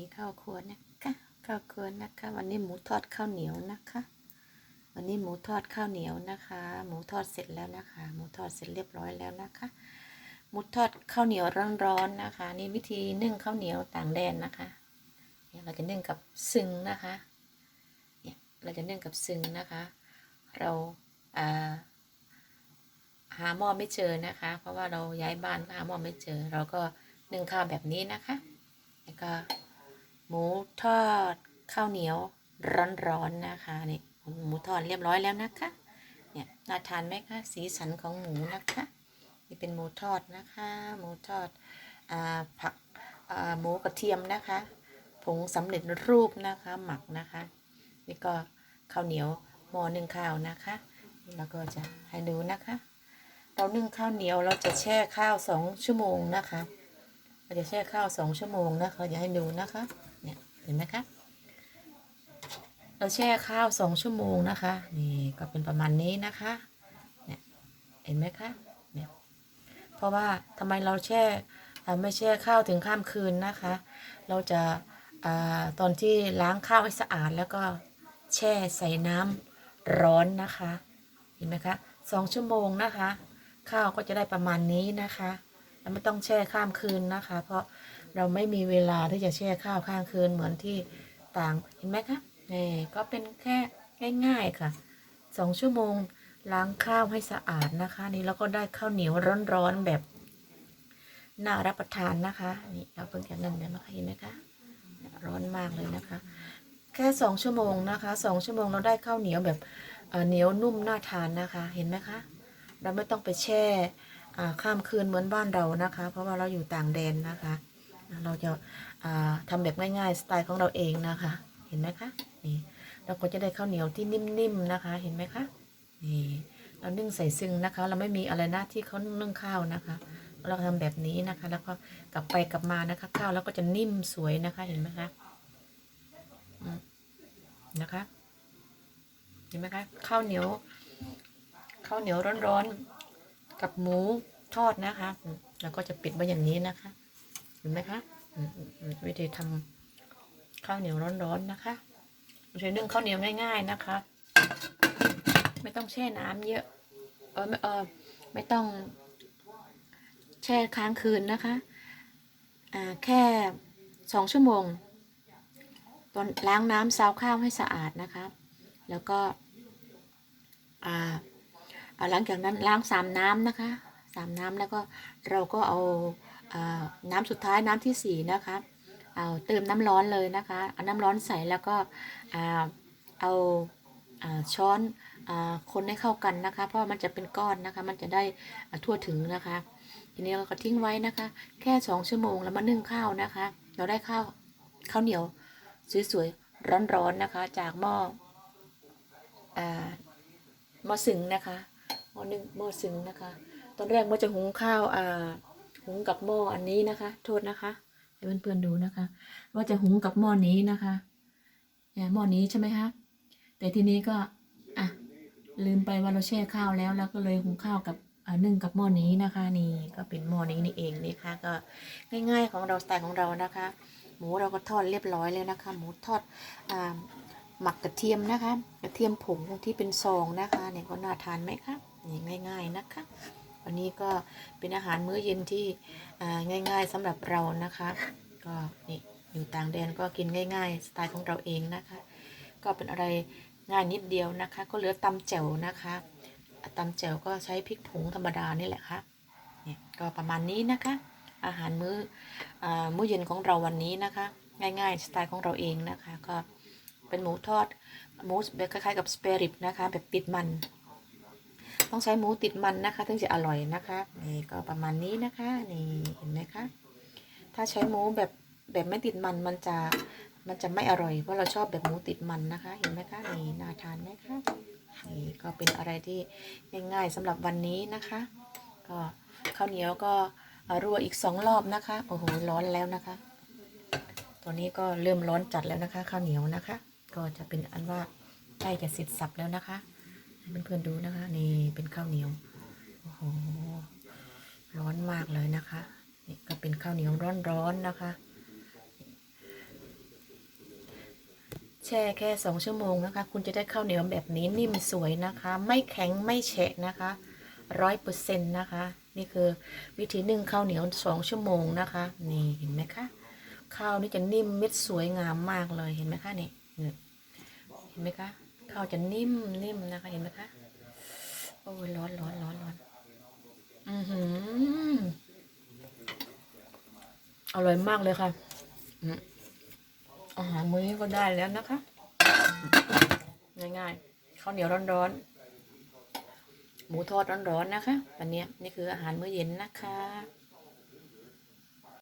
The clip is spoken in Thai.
นี้ข้าวครัวนะคะข้าวครัวนะคะ วันนี้หมูทอดข้าวเหนียวนะคะ วันนี้หมูทอดข้าวเหนียวนะคะ หมูทอดเสร็จแล้วนะคะ หมูทอดเสร็จเรียบร้อยแล้วนะคะ หมูทอดข้าวเหนียวร้อนๆนะคะ นี่วิธีนึ่งข้าวเหนียวต่างแดนนะคะเนี่ยเราจะนึ่งกับซึงนะคะเนี่ยเราจะนึ่งกับซึงนะคะ เราอ่าหาหม้อไม่เจอนะคะ เพราะว่าเราย้ายบ้านหาหม้อไม่เจอ เราก็นึ่งข้าวแบบนี้นะคะ แล้วก็ หมูทอดข้าวเหนียวร้อนๆนะคะนี่หมูทอดเรียบร้อยแล้วนะคะเนี่ยน่าทานไหมคะสีสันของหมูนะคะนี่เป็นหมูทอดนะคะ หมูทอดอาผักอ่าหมูกระเทียมนะคะผงสำเร็จรูปนะคะหมักนะคะนี่ก็ข้าวเหนียวหม้อนึ่งข้าวนะคะนี่เราก็จะให้ดูนะคะ เรานึ่งข้าวเหนียวเราจะแช่ข้าวสองชั่วโมงนะคะเราจะแช่ข้าวสองชั่วโมงนะคะอย่าให้ดูนะคะ เห็นไหมคะ เราแช่ข้าวสองชั่วโมงนะคะ นี่ก็เป็นประมาณนี้นะคะ เนี่ยเห็นไหมคะ เนี่ย เพราะว่าทำไมเราแช่ไม่แช่ข้าวถึงข้ามคืนนะคะ เราจะอตอนที่ล้างข้าวให้สะอาดแล้วก็แช่ใส่น้ำร้อนนะคะ เห็นไหมคะสองชั่วโมงนะคะ ข้าวก็จะได้ประมาณนี้นะคะ แล้วไม่ต้องแช่ข้ามคืนนะคะ เพราะ เราไม่มีเวลาที่จะแช่ข้าวข้ามคืนเหมือนที่ต่างเห็นไหมคะนี่ก็เป็นแค่ง่าย ๆค่ะสองชั่วโมงล้างข้าวให้สะอาดนะคะ นี่แล้วก็ได้ข้าวเหนียวร้อนๆแบบน่ารับประทานนะคะนี่เราเพิ่งจะนั่นเลยนะคะเห็นไหมคะร้อนมากเลยนะคะ แค่สองชั่วโมงนะคะสองชั่วโมงเราได้ข้าวเหนียวแบบเหนียวนุ่มน่าทานนะคะเห็นไหมคะ เราไม่ต้องไปแช่ข้ามคืนเหมือนบ้านเรานะคะ เพราะว่าเราอยู่ต่างแดนนะคะ เราจะาทำแบบง่ายๆ สไตล์ของเราเองนะคะ เห็นไหมคะ นี่ เราก็จะได้ข้าวเหนียวที่นิ่มๆนะคะ เห็นไหมคะ นี่ เรานึ่งใส่ซึ่งนะคะ เราไม่มีอะไรนะที่เขานึ่งข้าวนะคะ เราทำแบบนี้นะคะ แล้วก็กลับไปกลับมานะคะ ข้าวแล้วก็จะนิ่มสวยนะคะ เห็นไหมคะ นะคะ เห็นไหมคะ ข้าวเหนียว ข้าวเหนียวร้อนๆ กับหมูทอดนะคะ แล้วก็จะปิดไว้อย่างนี้นะคะ เห็นไหมคะวิธีทำข้าวเหนียวร้อนๆนะคะวิธีนึ่งข้าวเหนียวง่าย ๆนะคะ ไม่ต้องแช่น้ำเยอะเออไม่เออไม่ต้อง แช่ค้างคืนนะคะอ่าแค่สองชั่วโมงตอนล้างน้ำซาวข้าวให้สะอาดนะคะ แล้วก็อ่าหลังจากนั้นล้างสามน้ำนะคะสามน้ำแล้วก็เราก็เอา น้ำสุดท้ายน้ำที่สี่นะคะเอาเติมน้ำร้อนเลยนะคะเอาน้ำร้อนใส่แล้วก็อ่าเอาอ่าช้อนอคนให้เข้ากันนะคะ เพราะมันจะเป็นก้อนนะคะ มันจะได้ทั่วถึงนะคะ ทีนี้เราก็ทิ้งไว้นะคะ แค่สองชั่วโมงแล้วมานึ่งข้าวนะคะ เราได้ข้าวข้าวเหนียวสวยๆร้อนๆนะคะ จากหม้อหม้อสึงนะคะหม้อนึ่งหม้อสึงนะคะ ตอนแรกหม้อจะหุงข้าวอ่า งกับหม้ออันนี้นะคะ โทษนะคะให้เพื่อนๆดูนะคะ ว่าจะหุงกับหม้อนี้นะคะเนี่ยหม้อนี้ใช่ไหมคะแต่ทีนี้ก็อะลืมไปว่าเราแช่ข้าวแล้วแล้วก็เลยหุงข้าวกับนึ่งกับหม้อนี้นะคะนี่ก็เป็นหม้อนี้นี่เองนี่ค่ะก็ง่ายๆของเราสไตล์ของเรานะคะ หมูเราก็ทอดเรียบร้อยเลยนะคะ หมูทอดอหมักกระเทียมนะคะ กระเทียมผงที่เป็นซองนะคะเนี่ยก็น่าทานไหมคะนี่ง่าย ๆนะคะ วันนี้ก็เป็นอาหารมื้อเย็นที่ง่าย ๆสำหรับเรานะคะ ก็นี่อยู่ต่างแดนก็กินง่าย ๆ สไตล์ของเราเองนะคะ ก็เป็นอะไรง่ายนิดเดียวนะคะ ก็เหลือตำแจ่วนะคะตำแจ่วก็ใช้พริกผงธรรมดานี่แหละค่ะเนี่ยก็ประมาณนี้นะคะ อาหารมื้ออมื้อเย็นของเราวันนี้นะคะ ง่ายๆสไตล์ของเราเองนะคะ ก็เป็นหมูทอดหมูแบบคล้ายๆกับสเปริตนะคะ แบบติดมัน ต้องใช้หมูติดมันนะคะ ถึงจะอร่อยนะคะนี่ก็ประมาณนี้นะคะนี่เห็นไหมคะถ้าใช้หมูแบบแบบไม่ติดมันมันจะมันจะไม่อร่อยเพราะเราชอบแบบหมูติดมันนะคะ เห็นไหมคะนี่น่าทานไหมคะนี่ก็เป็นอะไรที่ง่ายๆสำหรับวันนี้นะคะ ก็ข้าวเหนียวก็รัวอีกสองรอบนะคะโอ้โหร้อนแล้วนะคะตอนนี้ก็เริ่มร้อนจัดแล้วนะคะ ข้าวเหนียวนะคะ ก็จะเป็นอันว่าใกล้จะเสร็จสับแล้วนะคะ เพื่อนๆดูนะคะ นี่เป็นข้าวเหนียว โอ้โห ร้อนมากเลยนะคะ นี่ก็เป็นข้าวเหนียวร้อนๆนะคะ แช่แค่สองชั่วโมงนะคะ คุณจะได้ข้าวเหนียวแบบนี้นิ่มสวยนะคะ ไม่แข็งไม่แฉะนะคะร้อยเปอร์เซ็นต์นะคะ นี่คือวิธีนึ่งข้าวเหนียวสองชั่วโมงนะคะ นี่เห็นไหมคะข้าวนี่จะนิ่มเม็ดสวยงามมากเลยเห็นไหมคะนี่นี่เห็นไหมคะ ข้าวจะนิ่มนิ่มนะคะเห็นไหมคะโอ้ยร้อนร้อนร้อนร้อนอือหืออร่อยมากเลยค่ะอาหารมื้อนี้ก็ได้แล้วนะคะ ง่ายๆข้าวเหนียวร้อนๆหมูทอดร้อนๆนะคะวันนี้นี่คืออาหารมื้อเย็นนะคะ